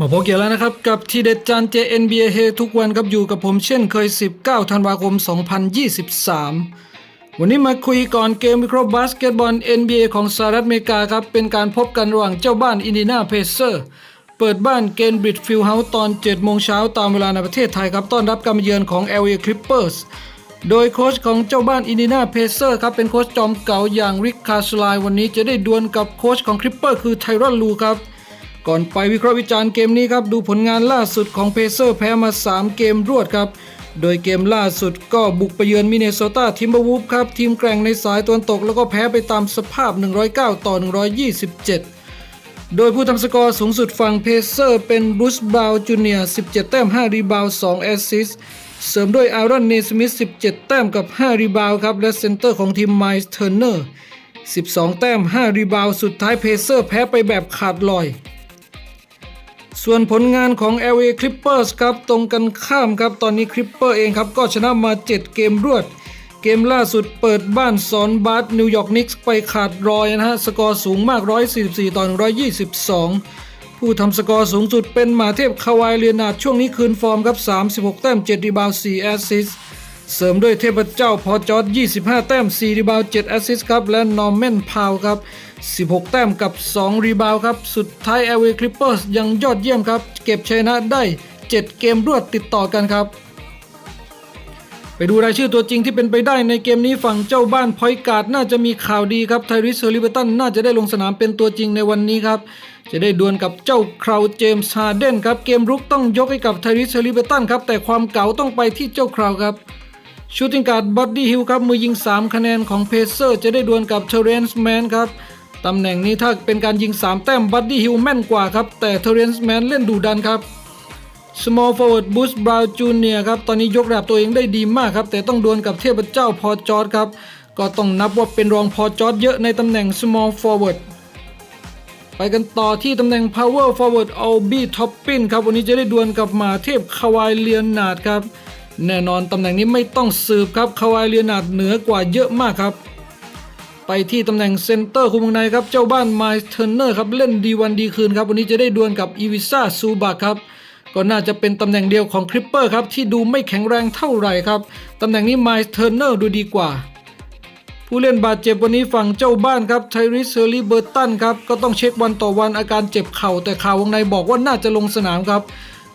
มาพบกันแล้วนะครับ กับทีเด็ดจานเจ NBA เฮทุกวันครับอยู่กับผมเช่นเคย 19 ธันวาคม 2023 วันนี้มาคุยก่อนเกมวิเคราะห์บาสเกตบอล NBA ของสหรัฐอเมริกาครับ เป็นการพบกันระหว่างเจ้าบ้านอินดีนาเพเซอร์ เปิดบ้านเกนบริดฟิลเฮาส์ตอน 7 โมงเช้าตามเวลาในประเทศไทยครับ ต้อนรับการมาเยือนของ LA Clippers โดยโค้ชของเจ้าบ้านอินดีนาเพเซอร์ครับ เป็นโค้ชจอมเก่าอย่างริกคาสไลวันนี้จะได้ดวลกับโค้ชของคลิปเปอร์คือไทรอนลูครับ ก่อนไปวิเคราะห์วิจารณ์เกมนี้ครับ ดูผลงานล่าสุดของเพเซอร์แพ้มา 3 เกมรวดครับ โดยเกมล่าสุดก็บุกไปเยือนมินเนโซตาทิมเบอร์วูฟครับ ทีมแกร่งในสายตะวันตก แล้วก็แพ้ไปตามสภาพ 109 ต่อ 127 โดยผู้ทำสกอร์สูงสุดฝั่งเพเซอร์เป็นบรูซบาวจูเนียร์17 แต้ม 5 รีบาวด์2แอสซิสเสริมด้วยอารอนเนสมิธ17 แต้มกับ 5 รีบาวด์ครับ และเซนเตอร์ของทีมไมล์เทอร์เนอร์ 12 แต้ม 5 รีบาวด์สุดท้ายเพเซอร์แพ้ไปแบบขาดลอย ส่วนผลงานของ LA Clippers ครับตรงกันข้ามครับตอนนี้ Clipper เองครับก็ชนะมา 7 เกมรวด เกมล่าสุดเปิดบ้านสอนบาสนิวยอร์กนิกส์ไปขาดรอยนะฮะสกอร์สูงมาก 144 ต่อ 122 ผู้ทำสกอร์สูงสุดเป็นมาเทพคาวายเลียนาดช่วงนี้คืนฟอร์มครับ 36 แต้ม 7 รีบาว 4 แอสซิสเสริมด้วยเทพเจ้าพอจอร์ด25 แต้ม 4 รีบาว 7 แอสซิสครับและนอร์แมนพาวครับ 16 แต้มกับ 2 รีบาวครับ สุดท้าย LA Clippers ยังยอดเยี่ยมครับ เก็บชัยนะได้ 7 เกมรวดติดต่อกันครับ ไปดูรายชื่อตัวจริงที่เป็นไปได้ในเกมนี้ฝั่งเจ้าบ้านพอยการ์ดน่าจะมีข่าวดีครับไทริสเฮอร์ลิเบตันน่าจะได้ลงสนามเป็นตัวจริงในวันนี้ครับ จะได้ดวลกับเจ้าคราวเจมส์ฮาร์เดนครับเกมรุกต้องยกให้กับไทริสเฮอร์ลิเบตันครับแต่ความเก๋าต้องไปที่เจ้าคราวครับชูติงการ์ดบอดดี้ฮิลครับมือยิง 3 คะแนนของเพเซอร์ จะได้ดวลกับเทเรนส์แมนครับ ตำแหน่งนี้ถ้าเป็นการยิง 3 แต้มบัดดี้ฮิลแม่นกว่าครับ แต่เทเรนส์แมนเล่นดุดันครับ small forward Bruce Brown Jr. ครับ ตอนนี้ยกระดับตัวเองได้ดีมากครับ แต่ต้องดวลกับเทพเจ้าพอจอร์ดครับ ก็ต้องนับว่าเป็นรองพอจอร์ดเยอะในตำแหน่ง small forward ไปกันต่อที่ตำแหน่ง power forward Albi Toppin ครับ วันนี้จะได้ดวลกับหมาเทพคาวายเลียนาร์ดครับ แน่นอนตำแหน่งนี้ไม่ต้องสืบครับคาวายเลียนาร์ดเหนือกว่าเยอะมากครับ ไปที่ตำแหน่งเซนเตอร์คุมวงในครับ เจ้าบ้านไมล์เทอร์เนอร์ครับ เล่นดีวันดีคืนครับ วันนี้จะได้ดวลกับอีวิซ่าซูบะครับก็น่าจะเป็นตำแหน่งเดียวของคริปเปอร์ครับ ที่ดูไม่แข็งแรงเท่าไหร่ครับ ตำแหน่งนี้ไมล์เทอร์เนอร์ดูดีกว่า ผู้เล่นบาดเจ็บวันนี้ฝั่งเจ้าบ้านครับไทริสเซอร์ลีเบอร์ตันครับ ก็ต้องเช็ควันต่อวันอาการเจ็บเข่าแต่ข่าววงในบอกว่าน่าจะลงสนามครับ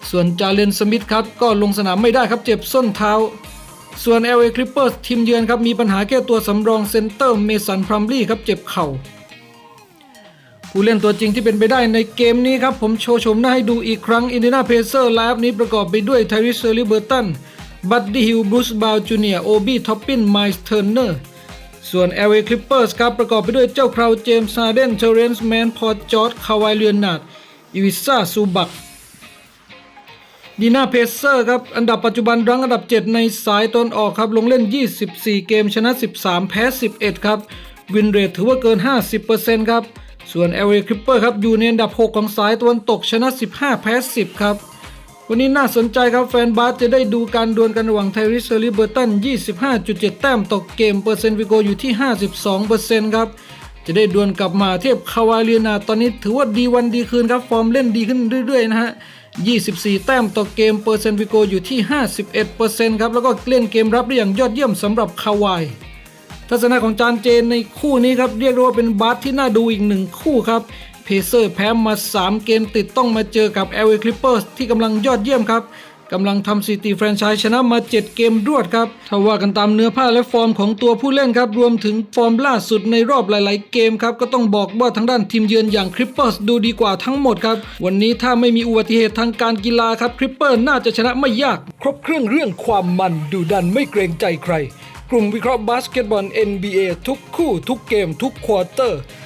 ส่วนจาเลนสมิธครับก็ลงสนามไม่ได้ครับเจ็บส้นเท้า ส่วน LA Clippers ทีมเยือนครับมีปัญหาแก้ตัวสำรองเซนเตอร์เมสันพรัมลี่ครับเจ็บเข่าผู้เล่นตัวจริงที่เป็นไปได้ในเกมนี้ครับ ผมโชว์ชมหน้าให้ดูอีกครั้งอินเดียนาเพเซอร์ไลฟ์นี้ประกอบไปด้วยไทริสเซอร์ลิเบอร์ตันบัดดี้ฮิลบรูซบาวจูเนียโอบีท็อปปินไมส์เทอร์เนอร์ส่วน LA Clippers ครับประกอบไปด้วยเจ้าคราวเจมส์ฮาเดนเทเรนส์แมนพอจอร์ดคาวายเลียนาร์ดอีวิซ่าซูบัก ดีนาเพเซอร์ครับ อันดับปัจจุบันรั้งอันดับ 7 ในสายตนออกครับ ลงเล่น 24 เกมชนะ 13 แพ้ 11 ครับ วินเรทถือว่าเกิน 50%ครับ ส่วน LA Clipper ครับ อยู่ในอันดับ 6 ของสายตวนตกชนะ 15 แพ้ 10 ครับ วันนี้น่าสนใจครับ แฟนบาสจะได้ดูการดวลกันระหว่างไทริสเซอร์ลิเบอร์ตัน 25.7 แต้มต่อเกม เปอร์เซ็นต์วิโกอยู่ที่ 52%ครับ จะได้ดวลกลับมาเทียบคาวาเลียนาตอนนี้ถือว่าดีวันดีคืนครับฟอร์มเล่นดีขึ้นเรื่อยๆนะฮะ 24 แต้มต่อเกมเปอร์เซนต์วิโกอยู่ที่ 51%ครับแล้วก็เล่นเกมรับได้อย่างยอดเยี่ยมสำหรับคาวายทัศนะของจานเจนในคู่นี้ครับเรียกได้ว่าเป็นบาสที่น่าดูอีกหนึ่งคู่ครับเพเซอร์แพ้มา 3 เกมติดต้องมาเจอกับ LA Clippers ที่กำลังยอดเยี่ยมครับ กำลังทำสถิติแฟรนไชส์ชนะมา 7 เกมรวดครับถ้าว่ากันตามเนื้อผ้าและฟอร์มของตัวผู้เล่นครับ รวมถึงฟอร์มล่าสุดในรอบหลาย ๆ เกมครับ ก็ต้องบอกว่าทางด้านทีมเยือนอย่าง Clippers ดูดีกว่าทั้งหมดครับ วันนี้ถ้าไม่มีอุบัติเหตุทางการกีฬาครับ Clippers น่าจะชนะไม่ยาก ครบเครื่องเรื่องความมันดูดันไม่เกรงใจใคร กลุ่มวิเคราะห์บาสเกตบอล NBA ทุกคู่ทุกเกมทุกควอเตอร์